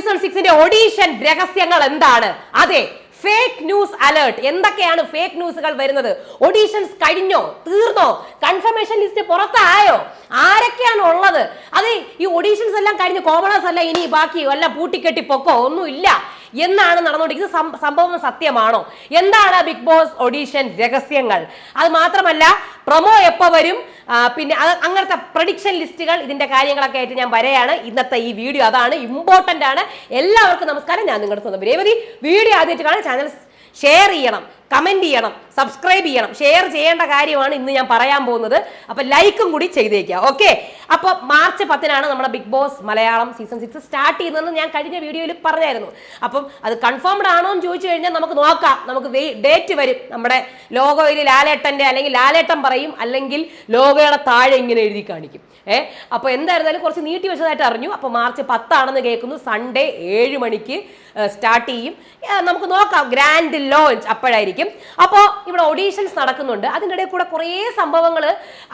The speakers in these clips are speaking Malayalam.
സീസൺ സിക്സിന്റെ ഓഡീഷൻ രഹസ്യങ്ങൾ എന്താണ്? അതെ ഫേക്ക് ന്യൂസ് അലേർട്ട് എന്തൊക്കെയാണ് ഫേക്ക് ന്യൂസുകൾ വരുന്നത്? ഓഡീഷൻസ് കഴിഞ്ഞോ? തീർന്നോ? കൺഫർമേഷൻ ലിസ്റ്റ് പുറത്തായോ? ആരൊക്കെയാണ് ഉള്ളത്? അത് ഈ ഓഡീഷൻസ് എല്ലാം കഴിഞ്ഞ് കോമണേഴ്സ് അല്ല ഇനി ബാക്കി വല്ല പൂട്ടിക്കെട്ടി പൊക്കോ? ഒന്നുമില്ല. എന്നാണ് നടന്നുകൊണ്ടിരിക്കുന്നത്? സംഭവം സത്യമാണോ? എന്താണ് ബിഗ് ബോസ് ഓഡീഷൻ രഹസ്യങ്ങൾ? അത് മാത്രമല്ല പ്രൊമോ എപ്പോ വരും? പിന്നെ അങ്ങനത്തെ പ്രഡിക്ഷൻ ലിസ്റ്റുകൾ ഇതിന്റെ കാര്യങ്ങളൊക്കെ ആയിട്ട് ഞാൻ വരെയാണ്. ഇന്നത്തെ ഈ വീഡിയോ അതാണ് ഇമ്പോർട്ടന്റ് ആണ്. എല്ലാവർക്കും നമസ്കാരം. ഞാൻ നിങ്ങളുടെ സ്വന്തം രേവതി. വീഡിയോ ആദ്യമായിട്ട് കാണാൻ ചാനൽ ഷെയർ ചെയ്യണം. കമന്റ് ചെയ്യണം സബ്സ്ക്രൈബ് ചെയ്യണം ഷെയർ ചെയ്യേണ്ട കാര്യമാണ് ഇന്ന് ഞാൻ പറയാൻ പോകുന്നത്. അപ്പൊ ലൈക്കും കൂടി ചെയ്തേക്കുക ഓക്കെ അപ്പൊ മാർച്ച് പത്തിനാണ് നമ്മുടെ Big Boss Malayalam season six start ചെയ്യുന്നതെന്ന് ഞാൻ കഴിഞ്ഞ വീഡിയോയിൽ പറഞ്ഞായിരുന്നു. അപ്പം അത് കൺഫേംഡ് ആണോ എന്ന് ചോദിച്ചു കഴിഞ്ഞാൽ നമുക്ക് നോക്കാം. നമുക്ക് ഡേറ്റ് വരും. നമ്മുടെ ലോഗോയിൽ ലാലേട്ടന്റെ അല്ലെങ്കിൽ ലാലേട്ടൻ പറയും അല്ലെങ്കിൽ ലോഗോയുടെ താഴെ ഇങ്ങനെ എഴുതി കാണിക്കും. ഏ? അപ്പോൾ എന്തായിരുന്നാലും കുറച്ച് നീട്ടി വെച്ചതായിട്ട് അറിഞ്ഞു. അപ്പോൾ മാർച്ച് പത്താണെന്ന് കേൾക്കുന്നു. സൺഡേ ഏഴ് മണിക്ക് സ്റ്റാർട്ട് ചെയ്യും. നമുക്ക് നോക്കാം. ഗ്രാൻഡ് ലോഞ്ച് അപ്പോഴായിരിക്കും. അപ്പോൾ ഇവിടെ ഒഡീഷൻസ് നടക്കുന്നുണ്ട്. അതിന്റെ ഇടയിൽ കൂടെ കുറേ സംഭവങ്ങൾ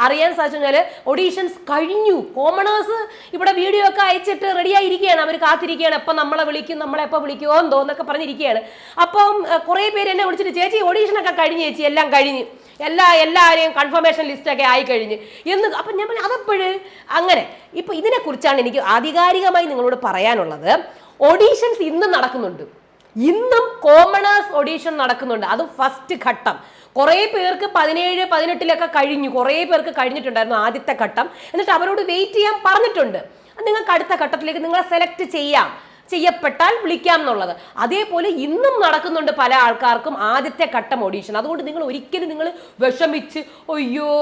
അറിയാൻ സാധിച്ചു കഴിഞ്ഞാൽ ഒഡീഷൻസ് കഴിഞ്ഞു. കോമണേഴ്സ് ഇവിടെ വീഡിയോ ഒക്കെ അയച്ചിട്ട് റെഡി ആയിരിക്കുകയാണ്. അവർ കാത്തിരിക്കുകയാണ്. എപ്പോൾ നമ്മളെ വിളിക്കും നമ്മളെ എപ്പോൾ വിളിക്കുമോ എന്തോ എന്നൊക്കെ പറഞ്ഞിരിക്കുകയാണ്. അപ്പം കുറേ പേര് എന്നെ വിളിച്ചിട്ട് ചേച്ചി ഓഡീഷനൊക്കെ കഴിഞ്ഞ് ചേച്ചി എല്ലാം കഴിഞ്ഞ്. എല്ലാ എല്ലാവരെയും കൺഫർമേഷൻ ലിസ്റ്റൊക്കെ ആയി കഴിഞ്ഞ്. എന്ന് അപ്പം ഞാൻ പറഞ്ഞു അതപ്പോഴ്? അങ്ങനെ. ഇപ്പം ഇതിനെക്കുറിച്ചാണ് എനിക്ക് ആധികാരികമായി നിങ്ങളോട് പറയാനുള്ളത്. ഓഡീഷൻസ് ഇന്ന് നടക്കുന്നുണ്ട്. ഇന്നും കോമണേഴ്സ് ഓഡീഷൻ നടക്കുന്നുണ്ട്. അത് ഫസ്റ്റ് ഘട്ടം. കുറേ പേർക്ക് പതിനേഴ് പതിനെട്ടിലൊക്കെ കഴിഞ്ഞു. കുറേ പേർക്ക് കഴിഞ്ഞിട്ടുണ്ടായിരുന്നു ആദ്യത്തെ ഘട്ടം. എന്നിട്ട് അവരോട് വെയിറ്റ് ചെയ്യാൻ പറഞ്ഞിട്ടുണ്ട്. നിങ്ങൾക്ക് അടുത്ത ഘട്ടത്തിലേക്ക് നിങ്ങളെ സെലക്ട് ചെയ്യാം. ചെയ്യപ്പെട്ടാൽ വിളിക്കാം എന്നുള്ളത് അതേപോലെ ഇന്നും നടക്കുന്നുണ്ട് പല ആൾക്കാർക്കും ആദ്യത്തെ ഘട്ടം ഓഡീഷൻ അതുകൊണ്ട് നിങ്ങൾ ഒരിക്കലും നിങ്ങൾ വിഷമിച്ച് അയ്യോ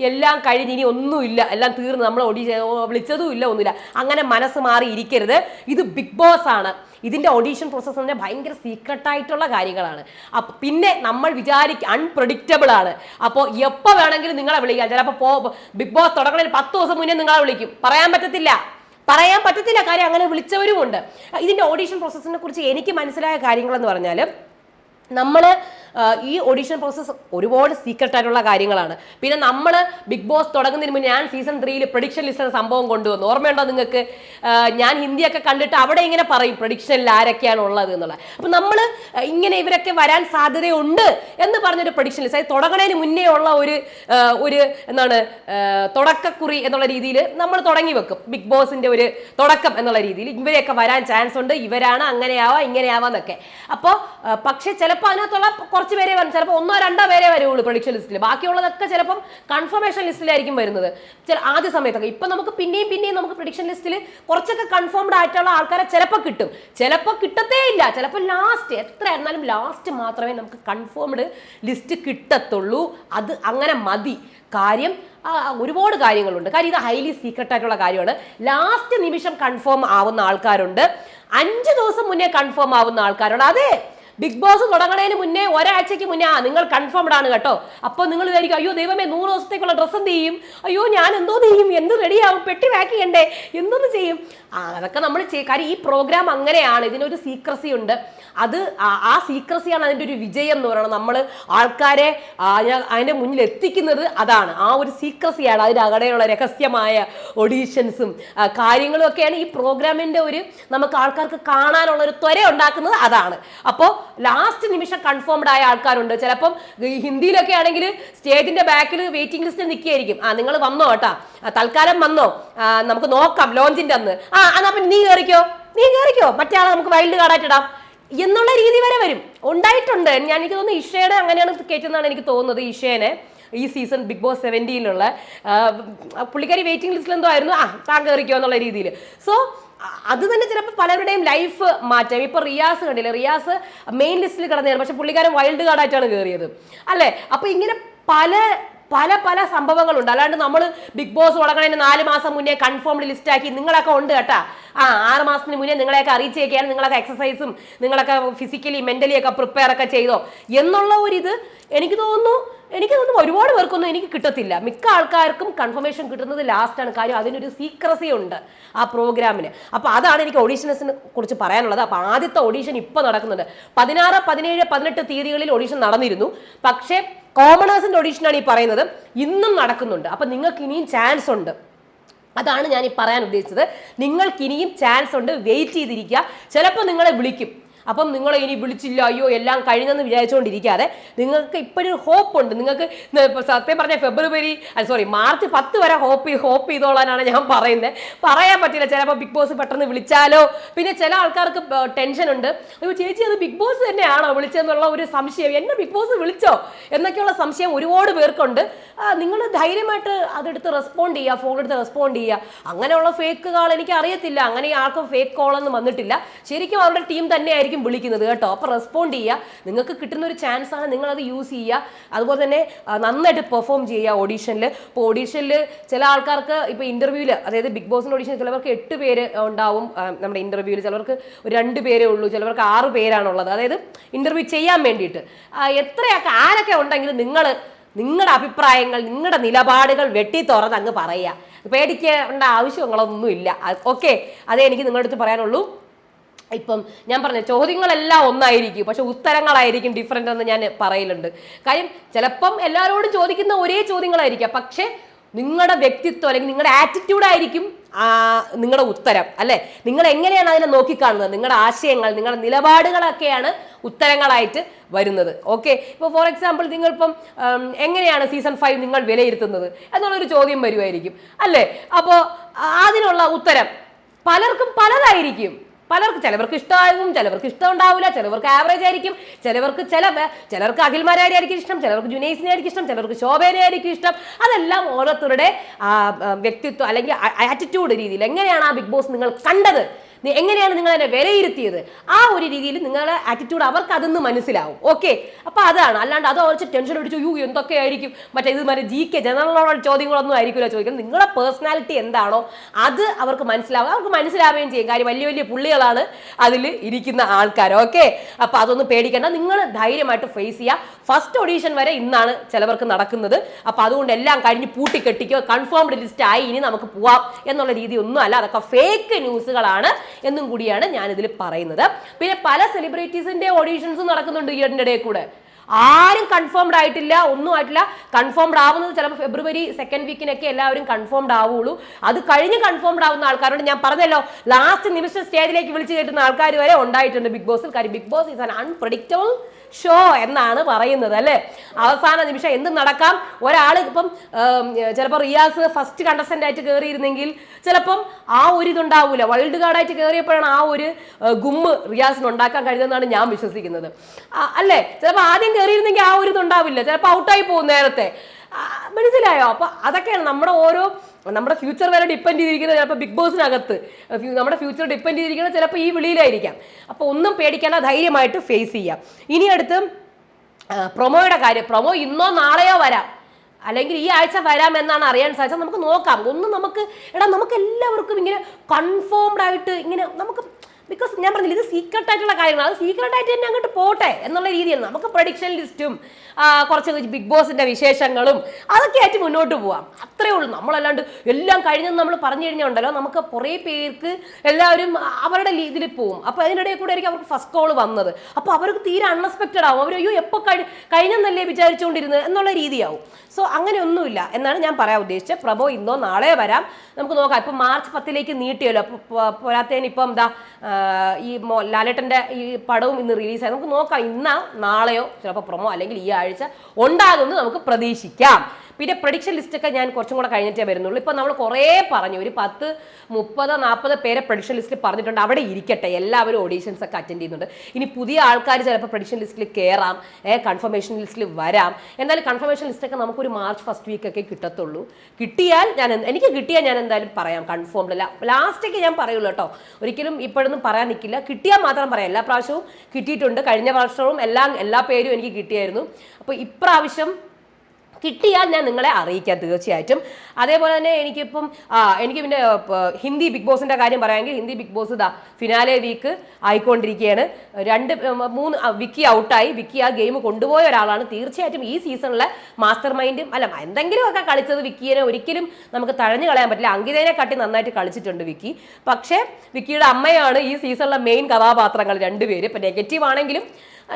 എല്ലാം കഴിഞ്ഞ് ഇനി ഒന്നുമില്ല. എല്ലാം തീർന്ന്. നമ്മൾ ഓഡീഷൻ വിളിച്ചതും ഇല്ല ഒന്നുമില്ല. അങ്ങനെ മനസ്സ് മാറി ഇരിക്കരുത്. ഇത് ബിഗ് ബോസ് ആണ്. ഇതിന്റെ ഓഡീഷൻ പ്രോസസ്സ് പറഞ്ഞാൽ ഭയങ്കര സീക്രട്ടായിട്ടുള്ള കാര്യങ്ങളാണ്. അപ്പം പിന്നെ നമ്മൾ വിചാരിക്ക അൺപ്രഡിക്റ്റബിൾ ആണ്. അപ്പോൾ എപ്പോൾ വേണമെങ്കിലും നിങ്ങളെ വിളിക്കാം. ചിലപ്പോൾ ബിഗ് ബോസ് തുടങ്ങുന്നതിന് പത്ത് ദിവസം മുന്നേ നിങ്ങളെ വിളിക്കും. പറയാൻ പറ്റത്തില്ല. പറയാൻ പറ്റത്തില്ല കാര്യം അങ്ങനെ വിളിച്ചവരുമുണ്ട്. ഇതിന്റെ ഓഡീഷൻ പ്രോസസ്സിനെ കുറിച്ച് എനിക്ക് മനസ്സിലായ കാര്യങ്ങളെന്ന് പറഞ്ഞാൽ നമ്മൾ ഈ ഓഡീഷൻ പ്രോസസ്സ് ഒരുപാട് സീക്രട്ട് ആയിട്ടുള്ള കാര്യങ്ങളാണ്. പിന്നെ നമ്മൾ ബിഗ് ബോസ് തുടങ്ങുന്നതിന് മുന്നേ ഞാൻ സീസൺ ത്രീയിൽ പ്രഡിക്ഷൻ ലിസ്റ്റ് സംഭവം കൊണ്ടുവന്നു. ഓർമ്മയുണ്ടോ നിങ്ങൾക്ക്? ഞാൻ ഹിന്ദിയൊക്കെ കണ്ടിട്ട് അവിടെ ഇങ്ങനെ പറയും പ്രഡിക്ഷനിൽ ആരൊക്കെയാണ് ഉള്ളത് എന്നുള്ളത് അപ്പം നമ്മൾ ഇങ്ങനെ ഇവരൊക്കെ വരാൻ സാധ്യതയുണ്ട് എന്ന് പറഞ്ഞൊരു പ്രഡിക്ഷൻ ലിസ്റ്റ് അത് തുടങ്ങുന്നതിന് മുന്നേ ഉള്ള ഒരു ഒരു എന്താണ് തുടക്കക്കുറി എന്നുള്ള രീതിയിൽ നമ്മൾ തുടങ്ങി വെക്കും. ബിഗ് ബോസിന്റെ ഒരു തുടക്കം എന്നുള്ള രീതിയിൽ ഇവരെയൊക്കെ വരാൻ ചാൻസ് ഉണ്ട്. ഇവരാണ് അങ്ങനെയാവാം ഇങ്ങനെയാവാം എന്നൊക്കെ അപ്പോൾ പക്ഷേ ചിലപ്പോൾ അതിനകത്തുള്ള കുറച്ച് പേരെ വരും. ചിലപ്പോൾ ഒന്നോ രണ്ടോ പേരെ വരുള്ളൂ പ്രൊഡിക്ഷൻ ലിസ്റ്റിൽ ബാക്കിയുള്ളതൊക്കെ ചിലപ്പം കൺഫർമേഷൻ ലിസ്റ്റിലായിരിക്കും വരുന്നത്. ചില ആദ്യ സമയത്തൊക്കെ. ഇപ്പം നമുക്ക് പിന്നെയും പിന്നെയും നമുക്ക് പ്രൊഡിക്ഷൻ ലിസ്റ്റിൽ കുറച്ചൊക്കെ കൺഫേംഡ് ആയിട്ടുള്ള ആൾക്കാരെ ചിലപ്പോൾ കിട്ടും. ചിലപ്പോൾ കിട്ടത്തേ ഇല്ല ചിലപ്പോൾ ലാസ്റ്റ് എത്ര ആയിരുന്നാലും ലാസ്റ്റ് മാത്രമേ നമുക്ക് കൺഫേംഡ് ലിസ്റ്റ് കിട്ടത്തുള്ളൂ. അത് അങ്ങനെ മതി. കാര്യം ഒരുപാട് കാര്യങ്ങളുണ്ട്. കാര്യം ഇത് ഹൈലി സീക്രട്ട് ആയിട്ടുള്ള കാര്യമാണ്. ലാസ്റ്റ് നിമിഷം കൺഫേം ആവുന്ന ആൾക്കാരുണ്ട്. അഞ്ച് ദിവസം മുന്നേ കൺഫേം ആവുന്ന ആൾക്കാരുണ്ട്. അതെ. ബിഗ് ബോസ് തുടങ്ങണതിന് മുന്നേ ഒരാഴ്ചയ്ക്ക് മുന്നേ ആ നിങ്ങൾ കൺഫേംഡ് ആണ് കേട്ടോ. അപ്പോൾ നിങ്ങൾ വിചാരിക്കും അയ്യോ ദൈവമേ നൂറ് ദിവസത്തേക്കുള്ള ഡ്രസ്സ് എന്ത് ചെയ്യും? അയ്യോ ഞാൻ എന്തോ ചെയ്യും? എന്ത് റെഡിയാവും പെട്ടി പാക്ക് ചെയ്യണ്ടേ? എന്തൊന്ന് ചെയ്യും? അതൊക്കെ നമ്മൾ കാര്യം ഈ പ്രോഗ്രാം അങ്ങനെയാണ്. ഇതിനൊരു സീക്രസി ഉണ്ട്. അത് ആ- സീക്രസിയാണ് അതിന്റെ ഒരു വിജയം എന്ന് പറയുന്നത്. നമ്മൾ ആൾക്കാരെ അതിന്റെ മുന്നിൽ എത്തിക്കുന്നത് അതാണ്. ആ ഒരു സീക്രസിയാണ് അതിന്റെ അകടെയുള്ള രഹസ്യമായ ഒഡീഷൻസും കാര്യങ്ങളും ഒക്കെയാണ് ഈ പ്രോഗ്രാമിന്റെ ഒരു നമുക്ക് ആൾക്കാർക്ക് കാണാനുള്ള ഒരു ത്വര ഉണ്ടാക്കുന്നത് അതാണ്. അപ്പോൾ ലാസ്റ്റ് നിമിഷം കൺഫേംഡ് ആയ ആൾക്കാരുണ്ട്. ചിലപ്പം ഹിന്ദിയിലൊക്കെ ആണെങ്കിൽ സ്റ്റേജിന്റെ ബാക്കിൽ വെയിറ്റിംഗ് ലിസ്റ്റിൽ നിൽക്കുകയായിരിക്കും. ആ നിങ്ങൾ വന്നോ കേട്ടാ. തൽക്കാലം വന്നോ. നമുക്ക് നോക്കാം ലോഞ്ചിന്റെ അന്ന്. ആ എന്നാ പിന്നെ നീ കയറിക്കോ നീ കയറിക്കോ മറ്റേ ആളെ നമുക്ക് വൈൽഡ് കാർഡായിട്ടിടാം എന്നുള്ള രീതി വരെ വരും. ഉണ്ടായിട്ടുണ്ട്. ഞാൻ എനിക്ക് തോന്നുന്നു ഇഷയുടെ അങ്ങനെയാണ് കയറ്റുന്നതാണ് എനിക്ക് തോന്നുന്നത് ഇഷേനെ ഈ സീസൺ ബിഗ് ബോസ് സെവന്റീനിലുള്ള പുള്ളിക്കാരി വെയിറ്റിംഗ് ലിസ്റ്റിൽ എന്തോ ആയിരുന്നു. ആ താൻ കയറിക്കോ എന്നുള്ള രീതിയിൽ. സോ അത് തന്നെ ചിലപ്പോൾ പലരുടെയും ലൈഫ് മാറ്റാം. ഇപ്പൊ റിയാസ് കണ്ടില്ലേ? റിയാസ് മെയിൻ ലിസ്റ്റിൽ കിടന്നതാണ്. പക്ഷെ പുള്ളിക്കാരൻ വൈൽഡ് കാർഡായിട്ടാണ് കയറിയത് അല്ലേ? അപ്പൊ ഇങ്ങനെ പല പല പല സംഭവങ്ങളുണ്ട്. അല്ലാണ്ട് നമ്മൾ ബിഗ് ബോസ് തുടങ്ങണതിന് നാല് മാസം മുന്നേ കൺഫേംഡ് ലിസ്റ്റ് ആക്കി നിങ്ങളൊക്കെ ഉണ്ട് കേട്ടാ. ആ ആറ് മാസത്തിന് മുന്നേ നിങ്ങളെയൊക്കെ അറിയിച്ചേക്കാണ് നിങ്ങളൊക്കെ എക്സസൈസും നിങ്ങളൊക്കെ ഫിസിക്കലി മെന്റലി ഒക്കെ പ്രിപ്പയർ ഒക്കെ ചെയ്തോ. എന്നുള്ള ഒരു ഇത് എനിക്ക് തോന്നുന്നു എനിക്ക് തോന്നുന്നു ഒരുപാട് പേർക്കൊന്നും എനിക്ക് കിട്ടത്തില്ല. മിക്ക ആൾക്കാർക്കും കൺഫർമേഷൻ കിട്ടുന്നത് ലാസ്റ്റാണ് കാര്യം അതിനൊരു സീക്രസി ഉണ്ട് ആ പ്രോഗ്രാമിന് അപ്പോൾ അതാണ് എനിക്ക് ഓഡീഷനസിനെ കുറിച്ച് പറയാനുള്ളത്. അപ്പോൾ ആദ്യത്തെ ഓഡീഷൻ ഇപ്പോൾ നടക്കുന്നുണ്ട്. പതിനാറ് പതിനേഴ് പതിനെട്ട് തീയതികളിൽ ഓഡീഷൻ നടന്നിരുന്നു. പക്ഷേ കോമണേഴ്സിന്റെ ഒഡീഷനാണ് ഈ പറയുന്നത്. ഇന്നും നടക്കുന്നുണ്ട്. അപ്പൊ നിങ്ങൾക്ക് ഇനിയും ചാൻസ് ഉണ്ട്. അതാണ് ഞാൻ ഈ പറയാൻ ഉദ്ദേശിച്ചത്. നിങ്ങൾക്ക് ഇനിയും ചാൻസ് ഉണ്ട്. വെയിറ്റ് ചെയ്തിരിക്കുക. ചിലപ്പോൾ നിങ്ങളെ വിളിക്കും. അപ്പം നിങ്ങളെ ഇനി വിളിച്ചില്ല അയ്യോ എല്ലാം കഴിഞ്ഞെന്ന് വിചാരിച്ചുകൊണ്ടിരിക്കാതെ നിങ്ങൾക്ക് ഇപ്പോഴും ഹോപ്പ് ഉണ്ട് നിങ്ങൾക്ക് സത്യം പറഞ്ഞ ഫെബ്രുവരി സോറി മാർച്ച് പത്ത് വരെ ഹോപ്പ് ഹോപ്പ് ചെയ്തോളാനാണ് ഞാൻ പറയുന്നത് പറയാൻ പറ്റില്ല ചിലപ്പോൾ ബിഗ് ബോസ് പെട്ടെന്ന് വിളിച്ചാലോ. പിന്നെ ചില ആൾക്കാർക്ക് ടെൻഷൻ ഉണ്ട് അയ്യോ ചേച്ചി അത് ബിഗ് ബോസ് തന്നെയാണോ വിളിച്ചതെന്നുള്ള ഒരു സംശയം. എന്നെ ബിഗ് ബോസ് വിളിച്ചോ? എന്നൊക്കെയുള്ള സംശയം ഒരുപാട് പേർക്കുണ്ട്. നിങ്ങൾ ധൈര്യമായിട്ട് അതെടുത്ത് റെസ്പോണ്ട് ചെയ്യുക ഫോൺ എടുത്ത് റെസ്പോണ്ട് ചെയ്യുക. അങ്ങനെയുള്ള ഫേക്ക് കാൾ എനിക്ക് അറിയത്തില്ല. അങ്ങനെ ആർക്കും ഫേക്ക് കോളൊന്നും വന്നിട്ടില്ല. ശരിക്കും അവരുടെ ടീം തന്നെയായിരിക്കും. വിളിക്കുന്നത് കേട്ടോ. അപ്പോൾ റെസ്പോണ്ട് ചെയ്യുക. നിങ്ങൾക്ക് കിട്ടുന്ന ഒരു ചാൻസ് ആണ് നിങ്ങൾ അത് യൂസ് ചെയ്യുക. അതുപോലെ തന്നെ നന്നായിട്ട് പെർഫോം ചെയ്യുക ഓഡീഷനിൽ ഇപ്പോൾ ഓഡീഷനിൽ ചില ആൾക്കാർക്ക് ഇപ്പോൾ ഇന്റർവ്യൂവിൽ അതായത് ബിഗ് ബോസിന്റെ ഓഡീഷൻ ചിലവർക്ക് എട്ട് പേര് ഉണ്ടാവും. നമ്മുടെ ഇന്റർവ്യൂവിൽ ചിലവർക്ക് രണ്ട് പേരേ ഉള്ളൂ. ചിലവർക്ക് ആറ് പേരാണുള്ളത്. അതായത് ഇന്റർവ്യൂ ചെയ്യാൻ വേണ്ടിയിട്ട്. എത്രയൊക്കെ ആരൊക്കെ ഉണ്ടെങ്കിലും നിങ്ങൾ നിങ്ങളുടെ അഭിപ്രായങ്ങൾ നിങ്ങളുടെ നിലപാടുകൾ വെട്ടി തുറന്ന് അങ്ങ് പറയുക. പേടിക്കേണ്ട ആവശ്യങ്ങളൊന്നുമില്ല. ഓക്കെ അതേ എനിക്ക് നിങ്ങളുടെ അടുത്ത് പറയാനുള്ളൂ. ഇപ്പം ഞാൻ പറഞ്ഞ ചോദ്യങ്ങളെല്ലാം ഒന്നായിരിക്കും പക്ഷെ ഉത്തരങ്ങളായിരിക്കും ഡിഫറെന്റ് എന്ന് ഞാൻ പറയലുണ്ട്. കാര്യം ചിലപ്പം എല്ലാവരോടും ചോദിക്കുന്ന ഒരേ ചോദ്യങ്ങളായിരിക്കാം പക്ഷേ നിങ്ങളുടെ വ്യക്തിത്വം അല്ലെങ്കിൽ നിങ്ങളുടെ ആറ്റിറ്റ്യൂഡായിരിക്കും നിങ്ങളുടെ ഉത്തരം അല്ലെ? നിങ്ങൾ എങ്ങനെയാണ് അതിനെ നോക്കിക്കാണുന്നത്? നിങ്ങളുടെ ആശയങ്ങൾ നിങ്ങളുടെ നിലപാടുകളൊക്കെയാണ് ഉത്തരങ്ങളായിട്ട് വരുന്നത്. ഓക്കെ ഇപ്പോൾ ഫോർ എക്സാമ്പിൾ നിങ്ങളിപ്പം എങ്ങനെയാണ് സീസൺ ഫൈവ് നിങ്ങൾ വിലയിരുത്തുന്നത്? എന്നുള്ളൊരു ചോദ്യം വരുമായിരിക്കും അല്ലേ? അപ്പോൾ അതിനുള്ള ഉത്തരം പലർക്കും പലതായിരിക്കും. പലർക്ക് ചിലവർക്ക് ഇഷ്ടമാകും ചിലവർക്ക് ഇഷ്ടം ഉണ്ടാവില്ല ചിലവർക്ക് ആവറേജ് ആയിരിക്കും ചിലവർക്ക് ചില ചിലർക്ക് അഖിൽമാരാരി ആയിരിക്കും ഇഷ്ടം ചിലർക്ക് ജുനൈസിനെ ആയിരിക്കും ഇഷ്ടം ചിലർക്ക് ശോഭനെ ആയിരിക്കും ഇഷ്ടം. അതെല്ലാം ഓരോരുത്തരുടെ വ്യക്തിത്വം അല്ലെങ്കിൽ ആറ്റിറ്റ്യൂഡ് രീതിയിൽ എങ്ങനെയാണ് ആ ബിഗ് ബോസ് നിങ്ങൾ കണ്ടത്? എങ്ങനെയാണ് നിങ്ങൾ എന്നെ വിലയിരുത്തിയത്? ആ ഒരു രീതിയിൽ നിങ്ങളുടെ ആറ്റിറ്റ്യൂഡ് അവർക്ക് അതൊന്ന് മനസ്സിലാവും. ഓക്കെ അപ്പൊ അതാണ്. അല്ലാണ്ട് അത് കുറച്ച് ടെൻഷൻ അടിച്ചു യു എന്തൊക്കെയായിരിക്കും? മറ്റേ ഇത് മറ്റേ ജി കെ ജനറൽ ചോദ്യങ്ങളൊന്നും ആയിരിക്കില്ല ചോദിക്കുന്നത്. നിങ്ങളുടെ പേഴ്സണാലിറ്റി എന്താണോ അത് അവർക്ക് മനസ്സിലാവും. അവർക്ക് മനസ്സിലാവുകയും ചെയ്യും. കാര്യം വലിയ വലിയ പുള്ളികളാണ് അതിൽ ഇരിക്കുന്ന ആൾക്കാർ ഓക്കെ അപ്പൊ അതൊന്നും പേടിക്കേണ്ട. നിങ്ങൾ ധൈര്യമായിട്ട് ഫേസ് ചെയ്യുക ഫസ്റ്റ് ഓഡീഷൻ വരെ ഇന്നാണ് ചിലവർക്ക് നടക്കുന്നത്. അപ്പൊ അതുകൊണ്ട് എല്ലാം കഴിഞ്ഞ് പൂട്ടിക്കെട്ടിക്കോ കൺഫേംഡ് ലിസ്റ്റ് ആയി ഇനി നമുക്ക് പോവാം എന്നുള്ള രീതി ഒന്നും അല്ല അതൊക്കെ ഫേക്ക് ന്യൂസുകളാണ് എന്നും കൂടിയാണ് ഞാൻ ഇതിൽ പറയുന്നത്. പിന്നെ പല സെലിബ്രിറ്റീസിന്റെ ഓഡീഷൻസും നടക്കുന്നുണ്ട് ഈ ഇടയിൽ കൂടെ. ആരും കൺഫേംഡ് ആയിട്ടില്ല ഒന്നും ആയിട്ടില്ല. കൺഫേംഡ് ആവുന്നത് ചിലപ്പോൾ ഫെബ്രുവരി സെക്കൻഡ് വീക്കിനൊക്കെ എല്ലാവരും കൺഫേംഡ് ആവുള്ളൂ. അത് കഴിഞ്ഞ് കൺഫേംഡ് ആവുന്ന ആൾക്കാരോട് ഞാൻ പറഞ്ഞല്ലോ ലാസ്റ്റ് നിമിഷം സ്റ്റേജിലേക്ക് വിളിച്ചു കയറ്റുന്ന ആൾക്കാർ വരെ ഉണ്ടായിട്ടുണ്ട്. ബിഗ് ബോസിൽ കാര്യം Big Boss is unpredictable show എന്നാണ് പറയുന്നത് അല്ലേ? അവസാന നിമിഷം എന്ത് നടക്കാം. ഒരാൾ ഇപ്പം ചിലപ്പോൾ റിയാസ് ഫസ്റ്റ് കണ്ടസ്റ്റന്റ് ആയിട്ട് കയറിയിരുന്നെങ്കിൽ ചിലപ്പം ആ ഒരു ഇതുണ്ടാവൂല. വൈൽഡ് കാർഡായിട്ട് കയറിയപ്പോഴാണ് ആ ഒരു ഗുമ്മ് റിയാസിന് ഉണ്ടാക്കാൻ കഴിയുന്നതെന്നാണ് ഞാൻ വിശ്വസിക്കുന്നത്. അല്ലേ? ചിലപ്പോൾ ആദ്യം കയറിയിരുന്നെങ്കിൽ ആ ഒരു ഇതുണ്ടാവില്ല. ചിലപ്പോൾ ഔട്ടായി പോകും നേരത്തെ. മനസ്സിലായോ? അപ്പൊ അതൊക്കെയാണ് നമ്മുടെ ഓരോ നമ്മുടെ ഫ്യൂച്ചർ വരെ ഡിപ്പെൻഡ് ചെയ്തിരിക്കുന്നത് ചിലപ്പോൾ ബിഗ് ബോസിനകത്ത് നമ്മുടെ ഫ്യൂച്ചർ ഡിപ്പെൻഡ് ചെയ്തിരിക്കുന്നത് ചിലപ്പോൾ ഈ വിളിയിലായിരിക്കാം. അപ്പോൾ ഒന്നും പേടിക്കേണ്ട ധൈര്യമായിട്ട് ഫേസ് ചെയ്യാം. ഇനി അടുത്ത് പ്രൊമോയുടെ കാര്യം. പ്രൊമോ ഇന്നോ നാളെയോ വരാം. അല്ലെങ്കിൽ ഈ ആഴ്ച വരാം എന്നാണ് അറിയാൻ സാധിച്ചത്. നമുക്ക് നോക്കാം. ഒന്ന് നമുക്ക് എടാ നമുക്ക് എല്ലാവർക്കും ഇങ്ങനെ കൺഫേംഡ് ആയിട്ട് ഇങ്ങനെ നമുക്ക് ബിക്കോസ് ഞാൻ പറഞ്ഞില്ല ഇത് സീക്രട്ട് ആയിട്ടുള്ള കാര്യങ്ങൾ അത് സീക്രട്ട് ആയിട്ട് തന്നെ അങ്ങോട്ട് പോട്ടെ എന്നുള്ള രീതിയാണ്. നമുക്ക് പ്രൊഡിക്ഷൻ ലിസ്റ്റും കുറച്ച് ബിഗ് ബോസിന്റെ വിശേഷങ്ങളും അതൊക്കെ ആയിട്ട് മുന്നോട്ട് പോവാം. അത്രേ ഉള്ളൂ. നമ്മളല്ലാണ്ട് എല്ലാം കഴിഞ്ഞെന്ന് നമ്മൾ പറഞ്ഞു കഴിഞ്ഞുണ്ടല്ലോ നമുക്ക് കുറേ പേർക്ക് എല്ലാവരും അവരുടെ ഇതിൽ പോവും. അപ്പോൾ അതിനിടയിൽ കൂടെ ആയിരിക്കും അവർക്ക് ഫസ്റ്റ് കോൾ വന്നത്. അപ്പോൾ അവർക്ക് തീരെ അൺഎക്സ്പെക്റ്റഡ് ആവും. അവർ അയ്യോ എപ്പോൾ കഴി കഴിഞ്ഞെന്നല്ലേ വിചാരിച്ചുകൊണ്ടിരുന്നത് എന്നുള്ള രീതിയാവും. സോ അങ്ങനെയൊന്നുമില്ല എന്നാണ് ഞാൻ പറയാൻ ഉദ്ദേശിച്ചത്. പ്രഭോ ഇന്നോ നാളെ വരാം. നമുക്ക് നോക്കാം. ഇപ്പം മാർച്ച് പത്തിലേക്ക് നീട്ടിയല്ലോ. പോരാത്തതിന് ഇപ്പം എന്താ ഈ ലാലേട്ടന്റെ ഈ പടവും ഇന്ന് റിലീസായി നമുക്ക് നോക്കാം ഇന്നാ നാളെയോ ചിലപ്പോൾ പ്രൊമോ അല്ലെങ്കിൽ ഈ ആഴ്ച ഉണ്ടാകുമെന്ന് നമുക്ക് പ്രതീക്ഷിക്കാം. പിന്നെ പ്രഡിക്ഷൻ ലിസ്റ്റൊക്കെ ഞാൻ കുറച്ചും കൂടെ കഴിഞ്ഞിട്ടേ വരുന്നുള്ളൂ. ഇപ്പോൾ നമ്മൾ കുറേ പറഞ്ഞു. ഒരു പത്ത് മുപ്പത് നാൽപ്പത് പേരെ പ്രഡിക്ഷൻ ലിസ്റ്റിൽ പറഞ്ഞിട്ടുണ്ട്. അവിടെ ഇരിക്കട്ടെ. എല്ലാവരും ഓഡീഷൻസ് ഒക്കെ അറ്റൻഡ് ചെയ്യുന്നുണ്ട്. ഇനി പുതിയ ആൾക്കാർ ചിലപ്പോൾ പ്രഡിക്ഷൻ ലിസ്റ്റിൽ കയറാം കൺഫർമേഷൻ ലിസ്റ്റിൽ വരാം. എന്തായാലും കൺഫർമേഷൻ ലിസ്റ്റൊക്കെ നമുക്കൊരു മാർച്ച് ഫസ്റ്റ് വീക്ക് ഒക്കെ കിട്ടത്തുള്ളൂ. കിട്ടിയാൽ ഞാൻ എനിക്ക് കിട്ടിയാൽ ഞാൻ എന്തായാലും പറയാം. കൺഫേംഡ് അല്ല. ലാസ്റ്റൊക്കെ ഞാൻ പറയുള്ളൂ കേട്ടോ. ഒരിക്കലും ഇപ്പോഴൊന്നും പറയാൻ നിൽക്കില്ല കിട്ടിയാൽ മാത്രം പറയാം. എല്ലാ പ്രാവശ്യവും കിട്ടിയിട്ടുണ്ട്. കഴിഞ്ഞ പ്രാവശ്യവും എല്ലാ എല്ലാ പേരും എനിക്ക് കിട്ടിയായിരുന്നു. അപ്പോൾ ഇപ്രാവശ്യം കിട്ടിയാൽ ഞാൻ നിങ്ങളെ അറിയിക്കാം തീർച്ചയായിട്ടും. അതേപോലെ തന്നെ എനിക്കിപ്പം എനിക്ക് പിന്നെ ഹിന്ദി ബിഗ് ബോസിന്റെ കാര്യം പറയാമെങ്കിൽ ഹിന്ദി ബിഗ് ബോസ് ഇതാ ഫിനാലെ വീക്ക് ആയിക്കൊണ്ടിരിക്കുകയാണ്. രണ്ട് മൂന്ന് വിക്കി ഔട്ടായി. വിക്കി ആ ഗെയിം കൊണ്ടുപോയ ഒരാളാണ്. തീർച്ചയായിട്ടും ഈ സീസണിലെ മാസ്റ്റർ മൈൻഡും അല്ല എന്തെങ്കിലുമൊക്കെ കളിച്ചത് വിക്കിയെ ഒരിക്കലും നമുക്ക് തഴഞ്ഞു കളയാൻ പറ്റില്ല. അങ്കിതേനെ കാട്ടി നന്നായിട്ട് കളിച്ചിട്ടുണ്ട് വിക്കി. പക്ഷേ വിക്കിയുടെ അമ്മയാണ് ഈ സീസണിലെ മെയിൻ കഥാപാത്രങ്ങൾ രണ്ടുപേര്. ഇപ്പം നെഗറ്റീവ് ആണെങ്കിലും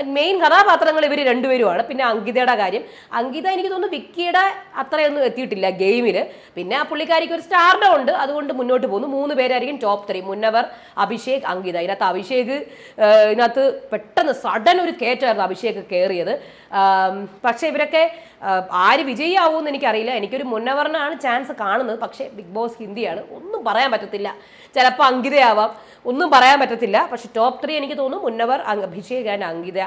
മെയിൻ കഥാപാത്രങ്ങൾ ഇവർ രണ്ടുപേരുമാണ്. പിന്നെ അങ്കിതയുടെ കാര്യം. അങ്കിത എനിക്ക് തോന്നുന്നു വിക്കിയുടെ അത്രയൊന്നും എത്തിയിട്ടില്ല ഗെയിമിൽ പിന്നെ ആ പുള്ളിക്കാരിക്ക് ഒരു സ്റ്റാർഡം ഉണ്ട്. അതുകൊണ്ട് മുന്നോട്ട് പോകുന്നു. മൂന്ന് പേരായിരിക്കും ടോപ്പ് ത്രീ മുന്നവർ അഭിഷേക് അങ്കിത. ഇതിനകത്ത് അഭിഷേക് ഇതിനകത്ത് പെട്ടെന്ന് സഡൻ ഒരു കയറ്റമായിരുന്നു അഭിഷേക് കയറിയത്. പക്ഷേ ഇവരൊക്കെ ആര് വിജയിയാവുമെന്ന് എനിക്കറിയില്ല. എനിക്കൊരു മുന്നവറിനാണ് ചാൻസ് കാണുന്നത്. പക്ഷേ ബിഗ് ബോസ് ഹിന്ദിയാണ്. ഒന്നും പറയാൻ പറ്റത്തില്ല. ചിലപ്പോൾ അങ്കിതയാവാം. ഒന്നും പറയാൻ പറ്റത്തില്ല. പക്ഷേ ടോപ്പ് ത്രീ എനിക്ക് തോന്നുന്നു മുന്നവർ അഭിഷേക് ആൻഡ് അങ്കിത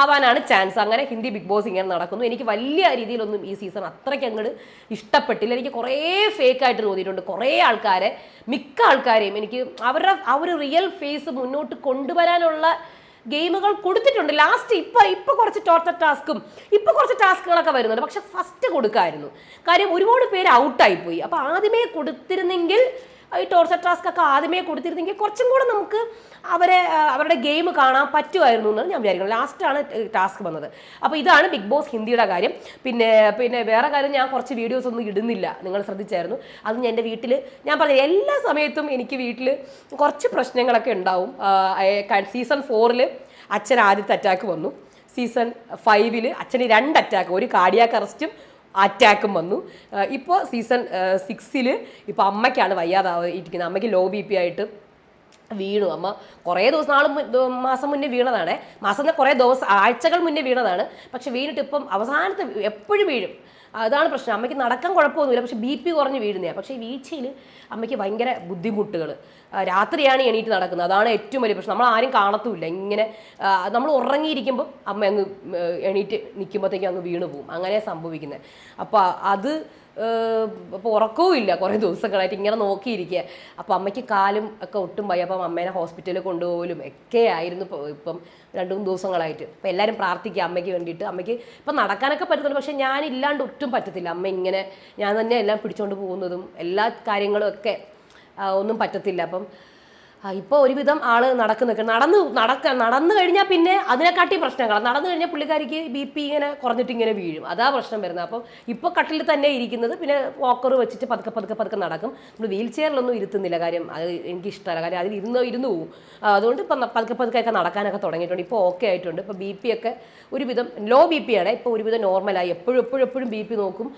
ആവാനാണ് ചാൻസ് അങ്ങനെ ഹിന്ദി ബിഗ് ബോസ് ഇങ്ങനെ നടക്കുന്നു. എനിക്ക് വലിയ രീതിയിലൊന്നും ഈ സീസൺ അത്രയ്ക്ക് അങ്ങോട്ട് ഇഷ്ടപ്പെട്ടില്ല. എനിക്ക് കുറേ ഫേക്ക് ആയിട്ട് തോന്നിയിട്ടുണ്ട്. കുറേ ആൾക്കാരെ മിക്ക ആൾക്കാരെയും എനിക്ക് അവരുടെ ആ ഒരു റിയൽ ഫേസ് മുന്നോട്ട് കൊണ്ടുവരാനുള്ള ഗെയിമുകൾ കൊടുത്തിട്ടുണ്ട്. ലാസ്റ്റ് ഇപ്പൊ ഇപ്പൊ കുറച്ച് ടോർച്ചർ ടാസ്കും ഇപ്പൊ കുറച്ച് ടാസ്കുകളൊക്കെ വരുന്നുണ്ട്. പക്ഷെ ഫസ്റ്റ് കൊടുക്കായിരുന്നു. കാര്യം ഒരുപാട് പേര് ഔട്ടായി പോയി. അപ്പൊ ആദ്യമേ കൊടുത്തിരുന്നെങ്കിൽ ഈ ടോർച്ചർ ടാസ്ക് ഒക്കെ ആദ്യമേ കൊടുത്തിരുന്നെങ്കിൽ കുറച്ചും കൂടെ നമുക്ക് അവരെ അവരുടെ ഗെയിം കാണാൻ പറ്റുമായിരുന്നു എന്ന് ഞാൻ വിചാരിക്കുന്നത് ലാസ്റ്റാണ് ടാസ്ക് വന്നത്. അപ്പോൾ ഇതാണ് ബിഗ് ബോസ് ഹിന്ദിയുടെ കാര്യം. പിന്നെ പിന്നെ വേറെ കാര്യം ഞാൻ കുറച്ച് വീഡിയോസ് ഒന്നും ഇടുന്നില്ല. നിങ്ങൾ ശ്രദ്ധിച്ചായിരുന്നു. അത് ഞാൻ എന്റെ വീട്ടിൽ ഞാൻ പറഞ്ഞു എല്ലാ സമയത്തും എനിക്ക് വീട്ടിൽ കുറച്ച് പ്രശ്നങ്ങളൊക്കെ ഉണ്ടാവും. സീസൺ ഫോറിൽ അച്ഛൻ ആദ്യത്തെ അറ്റാക്ക് വന്നു. സീസൺ ഫൈവിൽ അച്ഛന് രണ്ട് അറ്റാക്ക് ഒരു കാർഡിയാക്ക് അറസ്റ്റും അറ്റാക്കും വന്നു. ഇപ്പോൾ സീസൺ സിക്സിൽ ഇപ്പോൾ അമ്മയ്ക്കാണ് വയ്യാതാവ് ഇരിക്കുന്നത്. അമ്മയ്ക്ക് ലോ ബി പി ആയിട്ട് വീണു. അമ്മ കുറേ ദിവസം നാൾ മാസം മുന്നേ വീണതാണ്. മാസം കുറേ ദിവസം ആഴ്ചകൾ മുന്നേ വീണതാണ്. പക്ഷെ വീണിട്ട് ഇപ്പം അവസാനത്തെ എപ്പോഴും വീഴും. അതാണ് പ്രശ്നം. അമ്മയ്ക്ക് നടക്കാൻ കുഴപ്പമൊന്നുമില്ല. പക്ഷെ ബി പി കുറഞ്ഞ് വീഴുന്നതാണ് പക്ഷേ ഈ വീഴ്ചയിൽ അമ്മയ്ക്ക് ഭയങ്കര ബുദ്ധിമുട്ടുകൾ രാത്രിയാണ് എണീറ്റ് നടക്കുന്നത്. അതാണ് ഏറ്റവും വലിയ പ്രശ്നം. നമ്മൾ ആരും കാണത്തുമില്ല. ഇങ്ങനെ നമ്മൾ ഉറങ്ങിയിരിക്കുമ്പോൾ അമ്മ അങ്ങ് എണീറ്റ് നിൽക്കുമ്പോഴത്തേക്കും അങ്ങ് വീണ് പോകും അങ്ങനെ സംഭവിക്കുന്നത് അപ്പോൾ അത് അപ്പോൾ ഉറക്കവും ഇല്ല കുറേ ദിവസങ്ങളായിട്ട് ഇങ്ങനെ നോക്കിയിരിക്കുക അപ്പോൾ അമ്മയ്ക്ക് കാലും ഒക്കെ ഒട്ടും വയ്യ. അപ്പം അമ്മേനെ ഹോസ്പിറ്റലിൽ കൊണ്ടുപോകലും ഒക്കെ ആയിരുന്നു ഇപ്പം രണ്ട് മൂന്ന് ദിവസങ്ങളായിട്ട്. അപ്പോൾ എല്ലാവരും പ്രാർത്ഥിക്കുക അമ്മയ്ക്ക് വേണ്ടിയിട്ട്. അമ്മയ്ക്ക് ഇപ്പം നടക്കാനൊക്കെ പറ്റുന്നുണ്ട് പക്ഷേ ഞാനില്ലാണ്ട് ഒട്ടും പറ്റത്തില്ല. അമ്മ ഇങ്ങനെ ഞാൻ തന്നെ എല്ലാം പിടിച്ചുകൊണ്ട് പോകുന്നതും എല്ലാ കാര്യങ്ങളും ഒക്കെ ഒന്നും പറ്റത്തില്ല. അപ്പം ഇപ്പോൾ ഒരുവിധം ആൾ നടക്കുന്നൊക്കെ നടന്ന് നടക്ക നടന്നു കഴിഞ്ഞാൽ പിന്നെ അതിനെക്കാട്ടി പ്രശ്നങ്ങളാണ് നടന്നു കഴിഞ്ഞാൽ പുള്ളിക്കാരിക്ക് ബി പി ഇങ്ങനെ കുറഞ്ഞിട്ട് ഇങ്ങനെ വീഴും. അതാ പ്രശ്നം വരുന്നത്. അപ്പം ഇപ്പോൾ കട്ടിൽ തന്നെ ഇരിക്കുന്നത് പിന്നെ വാക്കർ വെച്ചിട്ട് പതുക്കെ പതുക്കെ പതുക്കെ നടക്കും. നമ്മൾ വീൽ ചെയറിലൊന്നും ഇരുത്തുന്നില്ല. കാര്യം അത് എനിക്ക് ഇഷ്ടമല്ല കാര്യം അതിൽ ഇരുന്ന് ഇരുന്ന് പോവും. അതുകൊണ്ട് ഇപ്പം പതുക്കെ പതുക്കെ നടക്കാനൊക്കെ തുടങ്ങിയിട്ടുണ്ട്. ഇപ്പോൾ ഓക്കെ ആയിട്ടുണ്ട്. ഇപ്പോൾ ബി പി ഒക്കെ ഒരുവിധം ലോ ബി പി ആണ്. ഇപ്പോൾ ഒരുവിധം നോർമലായി എപ്പോഴും എപ്പോഴും എപ്പോഴും ബി പി നോക്കും.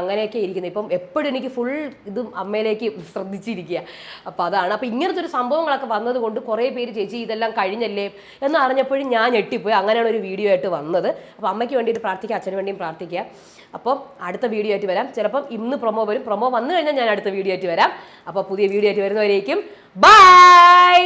അങ്ങനെയൊക്കെ ഇരിക്കുന്നത്. ഇപ്പം എപ്പോഴും എനിക്ക് ഫുൾ ഇതും അമ്മയിലേക്ക് ശ്രദ്ധിച്ചിരിക്കുക. അപ്പോൾ അതാണ്. അപ്പോൾ ഇങ്ങനത്തെ ഒരു സംഭവങ്ങളൊക്കെ വന്നത് കൊണ്ട് കുറേ പേര് ചേച്ചി ഇതെല്ലാം കഴിഞ്ഞല്ലേ? എന്ന് അറിഞ്ഞപ്പോഴും ഞാൻ ഞെട്ടിപ്പോയി. അങ്ങനെയാണ് ഒരു വീഡിയോ ആയിട്ട് വന്നത്. അപ്പോൾ അമ്മയ്ക്ക് വേണ്ടിയിട്ട് പ്രാർത്ഥിക്കുക അച്ഛന് വേണ്ടിയും പ്രാർത്ഥിക്കുക അപ്പോൾ അടുത്ത വീഡിയോ ആയിട്ട് വരാം. ചിലപ്പം ഇന്ന് പ്രൊമോ വരും. പ്രൊമോ വന്നു കഴിഞ്ഞാൽ ഞാൻ അടുത്ത വീഡിയോ ആയിട്ട് വരാം. അപ്പോൾ പുതിയ വീഡിയോ ആയിട്ട് വരുന്നവരേക്കും. ബൈ